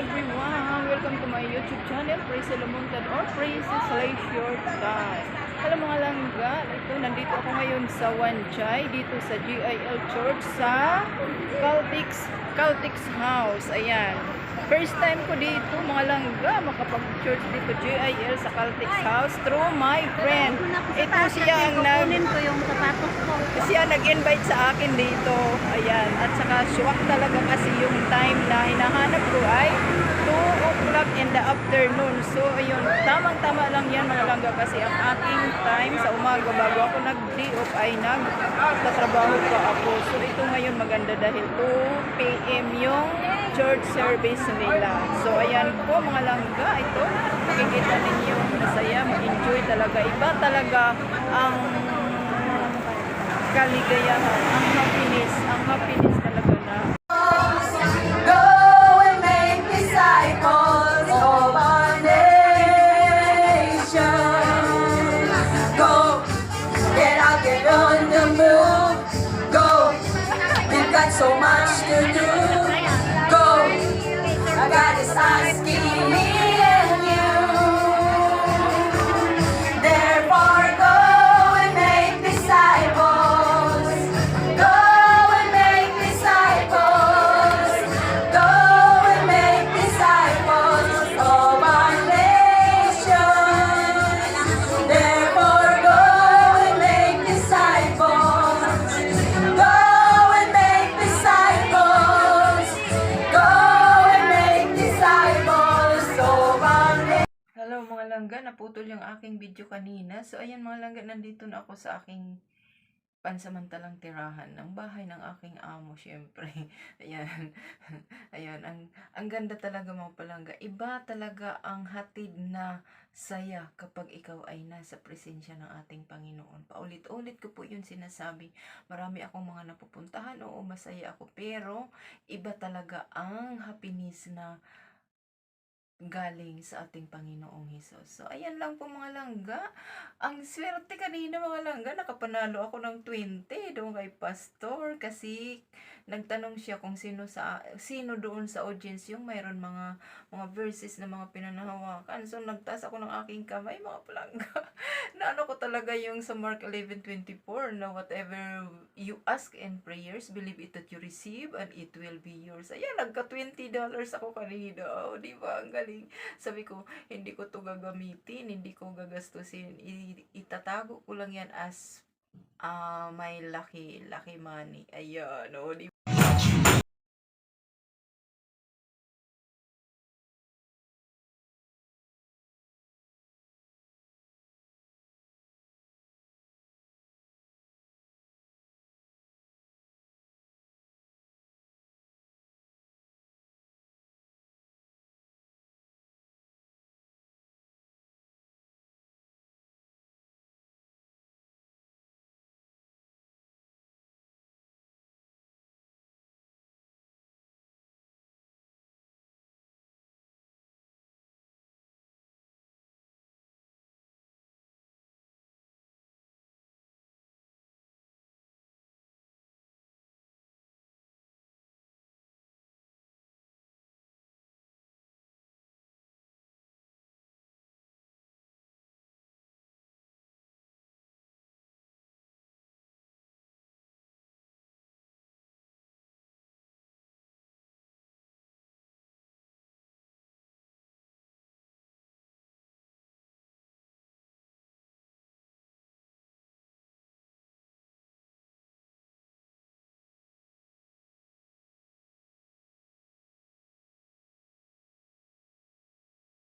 everyone! Welcome to my YouTube channel, Praise Lamuntad or Praises Leisure Time. Alam mga langga, ito, nandito ako ngayon sa Wanchay, dito sa GIL Church sa Caltix, Caltix House. Ayan. First time ko dito, mga langga, makapag-church dito GIL sa Caltix House through my friend. Ito siya ang nag... Kunin ko yung sapatos ko. Nag-invite sa akin dito. Ayan. At saka swak talaga kasi yung time na hinahanap ko ay 2 o'clock in the afternoon. So, ayun. Tamang-tama lang yan mga langga kasi ang aking time sa umaga bago ako nag-day off ay nagtatrabaho pa ako. So, ito ngayon maganda dahil 2 p.m. yung church service nila. So, ayan po mga langga. Ito, makikita ninyo masaya, ma-enjoy talaga. Iba talaga ang kaligayahan, ang happiness, ang happiness talaga na Go and make disciples of our nation. Go, get out, get on. Go, we've got so much to do. Go, God is asking me langga, naputol yung aking video kanina. So ayan mga langga, nandito na ako sa aking pansamantalang tirahan ng bahay ng aking amo, syempre. Ayan. Ayan, ang, ang ganda talaga mga palangga. Iba talaga ang hatid na saya kapag ikaw ay nasa presensya ng ating Panginoon. Paulit-ulit ko po yun sinasabi. Marami akong mga napupuntahan, oo, masaya ako. Pero, iba talaga ang happiness na galing sa ating Panginoong Hesus. So, ayan lang po mga langga. Ang swerte kanina mga langga, nakapanalo ako ng 20 doon kay Pastor kasi nagtanong siya kung sino sa sino doon sa audience yung mayroon mga mga verses na mga pinanahawakan. So, nagtaas ako ng aking kamay mga palangga. na ano ko talaga yung sa Mark 11.24 na whatever you ask in prayers, believe it that you receive and it will be yours. Ayan, nagka 20 dollars ako kanina. Oh, di ba? Ang galing. Sabi ko, hindi ko to gagamitin, hindi ko gagastusin. I- itatago ko lang yan as ah my lucky, lucky money. Ayan, oh, di